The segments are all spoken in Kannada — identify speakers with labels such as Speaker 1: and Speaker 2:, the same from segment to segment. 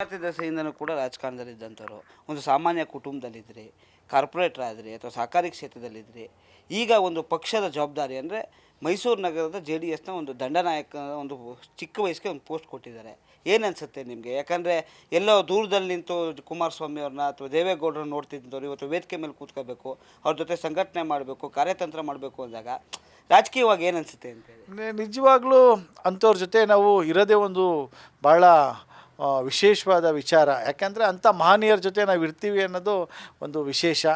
Speaker 1: ವಿದ್ಯಾರ್ಥಿ ದಶೆಯಿಂದನೂ ಕೂಡ ರಾಜಕಾರಣದಲ್ಲಿದ್ದಂಥವ್ರು, ಒಂದು ಸಾಮಾನ್ಯ ಕುಟುಂಬದಲ್ಲಿದ್ದರೆ ಕಾರ್ಪೊರೇಟರ್ ಆದ್ರಿ ಅಥವಾ ಸಹಕಾರಿ ಕ್ಷೇತ್ರದಲ್ಲಿದ್ದರೆ ಈಗ ಒಂದು ಪಕ್ಷದ ಜವಾಬ್ದಾರಿ ಅಂದರೆ ಮೈಸೂರು ನಗರದ ಜೆ ಡಿ ಎಸ್ನ ಒಂದು ದಂಡನಾಯಕ, ಒಂದು ಚಿಕ್ಕ ವಯಸ್ಸಿಗೆ ಒಂದು ಪೋಸ್ಟ್ ಕೊಟ್ಟಿದ್ದಾರೆ. ಏನು ನಿಮಗೆ? ಯಾಕಂದರೆ ಎಲ್ಲೋ ದೂರದಲ್ಲಿ ನಿಂತು ಕುಮಾರಸ್ವಾಮಿ ಅವ್ರನ್ನ ಅಥವಾ ದೇವೇಗೌಡರನ್ನ ನೋಡ್ತಿದ್ದವ್ರು ಇವತ್ತು ವೇದಿಕೆ ಮೇಲೆ ಕೂತ್ಕೋಬೇಕು, ಅವ್ರ ಜೊತೆ ಸಂಘಟನೆ ಮಾಡಬೇಕು, ಕಾರ್ಯತಂತ್ರ ಮಾಡಬೇಕು ಅಂದಾಗ ರಾಜಕೀಯವಾಗಿ ಏನು ಅನಿಸುತ್ತೆ ಅಂತೇಳಿ
Speaker 2: ನಿಜವಾಗ್ಲೂ ಅಂಥವ್ರ ಜೊತೆ ನಾವು ಇರೋದೇ ಒಂದು ಭಾಳ ವಿಶೇಷವಾದ ವಿಚಾರ. ಯಾಕೆಂದರೆ ಅಂಥ ಮಹನೀಯರ ಜೊತೆ ನಾವು ಇರ್ತೀವಿ ಅನ್ನೋದು ಒಂದು ವಿಶೇಷ.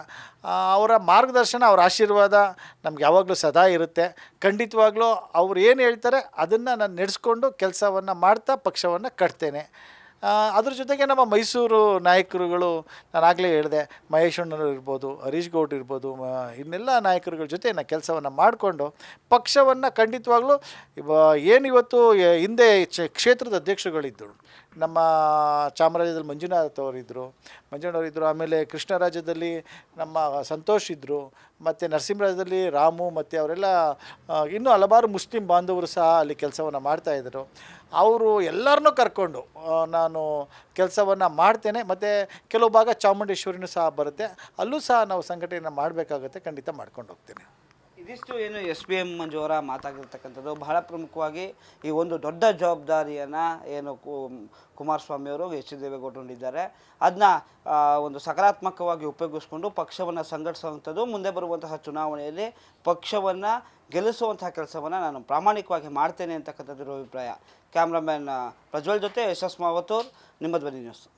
Speaker 2: ಅವರ ಮಾರ್ಗದರ್ಶನ, ಅವರ ಆಶೀರ್ವಾದ ನಮ್ಗೆ ಯಾವಾಗಲೂ ಸದಾ ಇರುತ್ತೆ. ಖಂಡಿತವಾಗ್ಲೂ ಅವ್ರು ಏನು ಹೇಳ್ತಾರೆ ಅದನ್ನು ನಾನು ನಡೆಸ್ಕೊಂಡು ಕೆಲಸವನ್ನು ಮಾಡ್ತಾ ಪಕ್ಷವನ್ನು ಕಟ್ತೇನೆ. ಅದ್ರ ಜೊತೆಗೆ ನಮ್ಮ ಮೈಸೂರು ನಾಯಕರುಗಳು, ನಾನು ಆಗಲೇ ಹೇಳಿದೆ, ಮಹೇಶ್ ಅಣ್ಣರು ಇರ್ಬೋದು, ಹರೀಶ್ ಗೌಡ್ ಇರ್ಬೋದು ಇನ್ನೆಲ್ಲ ನಾಯಕರುಗಳ ಜೊತೆ ನಾನು ಕೆಲಸವನ್ನು ಮಾಡಿಕೊಂಡು ಪಕ್ಷವನ್ನು ಖಂಡಿತವಾಗ್ಲೂ ಏನು ಏನಿವತ್ತು, ಎ- ಹಿಂದೆ ಕ್ಷೇತ್ರದ ಅಧ್ಯಕ್ಷರುಗಳಿದ್ದರು. ನಮ್ಮ ಚಾಮರಾಜದಲ್ಲಿ ಮಂಜುನಾಥ್ ಅವರಿದ್ದರು ಮಂಜುನಾಥ್ ಇದ್ದರು ಆಮೇಲೆ ಕೃಷ್ಣರಾಜ್ಯದಲ್ಲಿ ನಮ್ಮ ಸಂತೋಷ್ ಇದ್ದರು ಮತ್ತು ನರಸಿಂಹರಾಜದಲ್ಲಿ ರಾಮು, ಮತ್ತು ಅವರೆಲ್ಲ ಇನ್ನೂ ಹಲವಾರು ಮುಸ್ಲಿಂ ಬಾಂಧವರು ಸಹ ಅಲ್ಲಿ ಕೆಲಸವನ್ನು ಮಾಡ್ತಾಯಿದ್ರು ಅವರು ಎಲ್ಲರನ್ನೂ ಕರ್ಕೊಂಡು ನಾನು ಕೆಲಸವನ್ನು ಮಾಡ್ತೇನೆ, ಮತ್ತು ಕೆಲವು ಭಾಗ ಚಾಮುಂಡೇಶ್ವರಿನೂ ಸಹ ಬರುತ್ತೆ. ಅಲ್ಲೂ ಸಹ ನಾವು ಸಂಘಟನೆಯನ್ನು ಮಾಡಬೇಕಾಗುತ್ತೆ, ಖಂಡಿತ ಮಾಡ್ಕೊಂಡು ಹೋಗ್ತೇನೆ.
Speaker 1: ಇದಿಷ್ಟು ಏನು ಎಸ್ ಪಿ ಎಂ ಮಂಜು ಅವರ ಮಾತಾಗಿರ್ತಕ್ಕಂಥದ್ದು. ಬಹಳ ಪ್ರಮುಖವಾಗಿ ಈ ಒಂದು ದೊಡ್ಡ ಜವಾಬ್ದಾರಿಯನ್ನು ಏನು ಕು- ಕುಮಾರಸ್ವಾಮಿ ಅವರು ಎಚ್ ಡಿ ದೇವೇಗೌಡರು ಅದನ್ನ ಒಂದು ಸಕಾರಾತ್ಮಕವಾಗಿ ಉಪಯೋಗಿಸ್ಕೊಂಡು ಪಕ್ಷವನ್ನು ಸಂಘಟಿಸುವಂಥದ್ದು, ಮುಂದೆ ಬರುವಂತಹ ಚುನಾವಣೆಯಲ್ಲಿ ಪಕ್ಷವನ್ನು ಗೆಲ್ಲಿಸುವಂತಹ ಕೆಲಸವನ್ನು ನಾನು ಪ್ರಾಮಾಣಿಕವಾಗಿ ಮಾಡ್ತೇನೆ ಅಂತಕ್ಕಂಥದ್ದು ಅಭಿಪ್ರಾಯ. ಕ್ಯಾಮ್ರಾಮ್ಯಾನ್ ಪ್ರಜ್ವಲ್ ಜೊತೆ ಯಶಸ್ ಮಾವತೂರ್ ನಿಮ್ಮ ಧ್ವನಿ ನ್ಯೂಸ್.